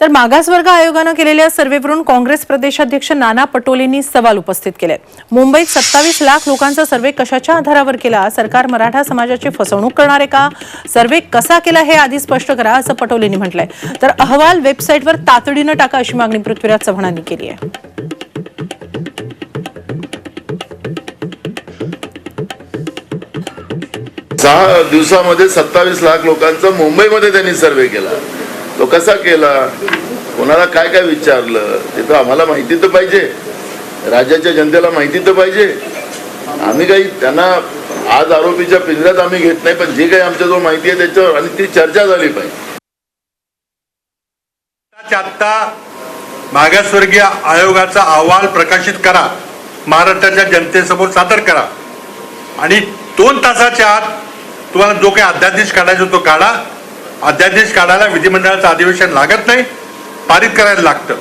तर मागासवर्ग आयोगानं केलेल्या सर्व्हेवरून काँग्रेस प्रदेशाध्यक्ष नाना पटोलेंनी सवाल उपस्थित केले. मुंबईत सत्तावीस लाख लोकांचा सर्व्हे कशाच्या आधारावर केला? सरकार मराठा समाजाची फसवणूक करणार आहे का? सर्व्हे कसा केला हे आधी स्पष्ट करा असं पटोलेंनी म्हटलंय. तर अहवाल वेबसाईटवर तातडीनं टाका अशी मागणी पृथ्वीराज चव्हाणांनी केली आहे. सहा दिवसामध्ये सत्तावीस लाख लोकांचा मुंबईमध्ये त्यांनी सर्वे केला. कसा केला? कोणाला काय काय विचारलं? ते तर आम्हाला माहिती तर पाहिजे. राज्याच्या जनतेला माहिती तर पाहिजे. आम्ही काही त्यांना आज आरोपीच्या पिंजऱ्यात आम्ही घेत नाही पण जे काही आमच्याजवळ माहिती आहे त्याच्यावर आणि ती चर्चा झाली पाहिजे. आता आत्ता मागासवर्गीय आयोगाचा अहवाल प्रकाशित करा. महाराष्ट्राच्या जनतेसमोर सादर करा. आणि दोन तासाच्या आत तुम्हाला जो काही अध्यादेश काढायचा तो काढा. अध्यादेश काढायला विधिमंडळाचं अधिवेशन लागत नाही पारित करायला लागतं.